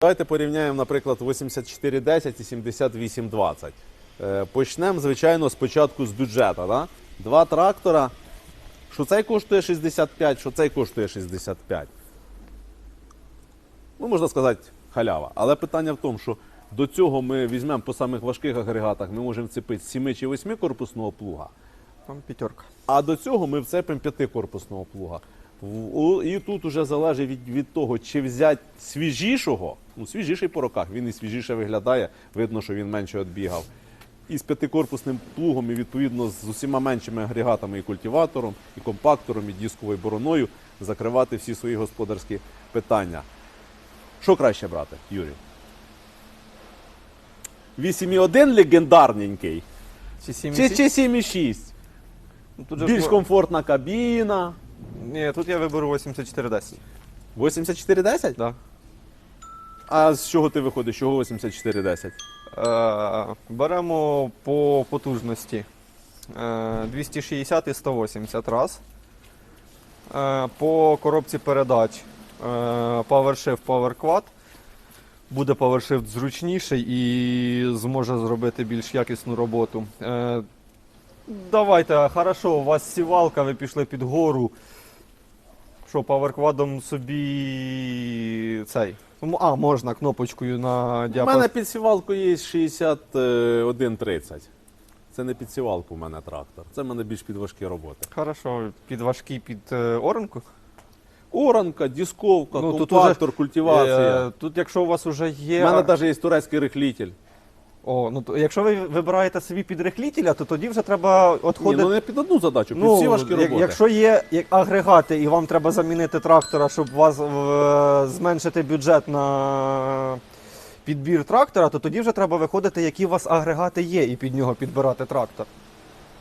Давайте порівняємо, наприклад, 8410 і 7820. Е, Почнемо, звичайно, спочатку з бюджету. Да? Два трактора. Що цей коштує 65, що цей коштує 65. Ну, можна сказати, халява. Але питання в тому, що до цього ми візьмемо по самих важких агрегатах, ми можемо вцепити 7 чи 8 корпусного плуга. Там п'ятерка. А до цього ми вцепимо п'ятикорпусного плуга. І тут уже залежить від, від того, чи взяти свіжішого, ну свіжіший по роках, він і свіжіше виглядає, видно, що він менше відбігав. І з п'ятикорпусним плугом, і відповідно з усіма меншими агрегатами, і культиватором, і компактором, і дисковою бороною закривати всі свої господарські питання. Що краще брати, Юрій? 8,1 легендарненький, Чи 7 чи, чи 7,6? Ну, Більш комфортна кабіна. Ні, тут я виберу 8410. 8410? Да. А з чого ти виходиш? Чого 8410? Е, беремо по потужності е, 260 і 180 раз. Е, по коробці передач е, PowerShift PowerQuad. Буде PowerShift зручніший і зможе зробити більш якісну роботу. Е, давайте, хорошо, у вас сівалка, ви пішли під гору. Що, PowerQuad собі цей. Ну, А, можна кнопочкою на У мене під сівалкою є 6130. Це не під сівалку в мене трактор. Це в мене більш під важкі роботи. Хорошо, під важкий під е, оранку. Оранка, дисковка, Ну, тут компактор, культивація. Е, тут, якщо у вас вже У є. мене навіть є турецький рихлітель. О, ну, то, якщо ви вибираєте собі підрихлітеля, то тоді вже треба Ні, відходити. ну не під одну задачу, під всі важкі як- роботи. Якщо є як агрегати і вам треба замінити трактора, щоб вас е, зменшити бюджет на підбір трактора, то тоді вже треба виходити, які у вас агрегати є, і під нього підбирати трактор.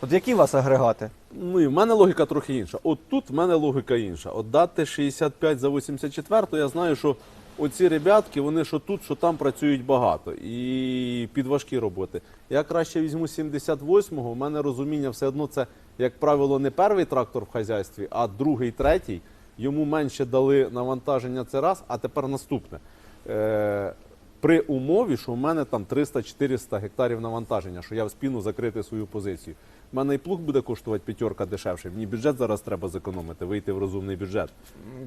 От які у вас агрегати? Ну і в мене логіка трохи інша. От тут в мене логіка інша. От дати 65 за 84, то я знаю, що оці ребятки, вони що тут, що там працюють багато. І під важкі роботи. Я краще візьму 78-го, в мене розуміння все одно це, як правило, не перший трактор в хазяйстві, а другий, третій. Йому менше дали навантаження це раз, а тепер наступне. Е, при умові, що в мене там 300-400 гектарів навантаження, що я вспіну закрити свою позицію. У мене і плуг буде коштувати п'ятерка дешевше. Мені бюджет зараз треба зекономити, вийти в розумний бюджет.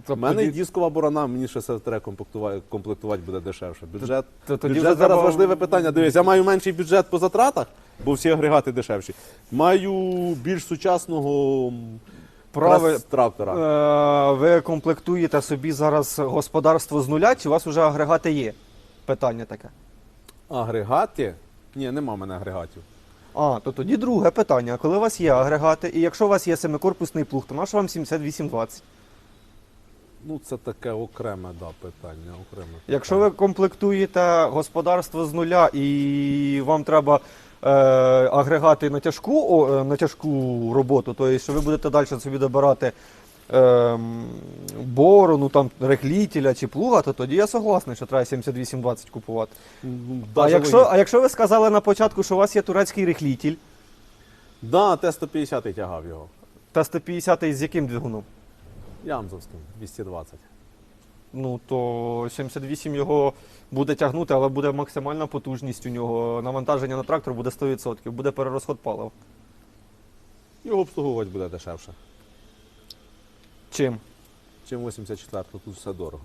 У мене і дискова борона, мені ще все треба комплектувати, комплектувати буде дешевше. Бюджет, то тоді бюджет зараз треба- важливе питання. Дивись, я маю менший бюджет по затратах, бо всі агрегати дешевші. Маю більш сучасного Прави- трактора. Е, ви комплектуєте собі зараз господарство з нуля, чи у вас вже агрегати є? Питання таке. Агрегати? Ні, нема в мене агрегатів. А, то тоді друге питання. Коли у вас є агрегати, і якщо у вас є семикорпусний плуг, то наш вам 7820. Ну, це таке окреме да, питання. Окреме Якщо ви комплектуєте господарство з нуля і вам треба е, агрегати на тяжку, о, е, на тяжку роботу, то що ви будете далі собі добирати борону, там, рехлітеля чи плуга, то тоді я согласний, що треба 7820 купувати. А даже якщо, а якщо ви сказали на початку, що у вас є турецький рехлітель, Да, Т-150 тягав його. Т-150 з яким двигуном? Ямзовським, 220. Ну то 78 його буде тягнути, але буде максимальна потужність у нього. Навантаження на трактор буде 100%, буде перерозход палива. Його обслуговувати буде дешевше. Чим? Чим 84 тут все дорого.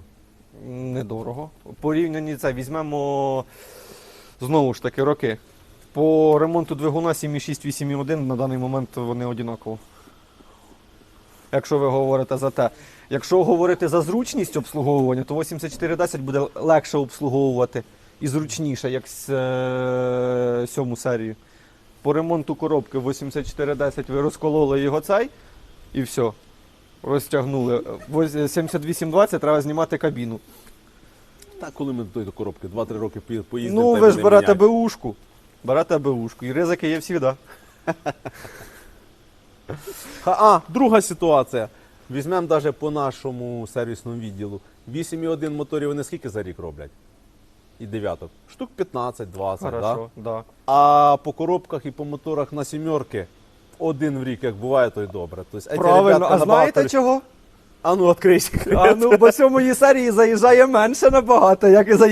Недорого. Порівняні це візьмемо знову ж таки роки. По ремонту двигуна 7,6, 8,1 на даний момент вони однаково. Якщо ви говорите за те. Якщо говорити за зручність обслуговування, то 8410 буде легше обслуговувати і зручніше, як з е, сьому серію. По ремонту коробки 8410 ви розкололи його цей і все. Розтягнули. 7820 треба знімати кабіну. Так, коли ми до тої коробки 2-3 роки пої- поїздимо. Ну, та й ви ж берете. БУшку. Берете БУшку. І ризики є завжди. Ха- А, друга ситуація. Візьмемо навіть по нашому сервісному відділу. 8,1 моторів вони скільки за рік роблять? І дев'яток. Штук 15-20, да? Хорошо, да. А по коробках і по моторах на сімерки один в рік, як буває, то й добре. Тобто, Правильно, а знаєте чого? А ну, відкрийся. А ну, бо сьомої серії заїжджає менше набагато, як і заїжджає.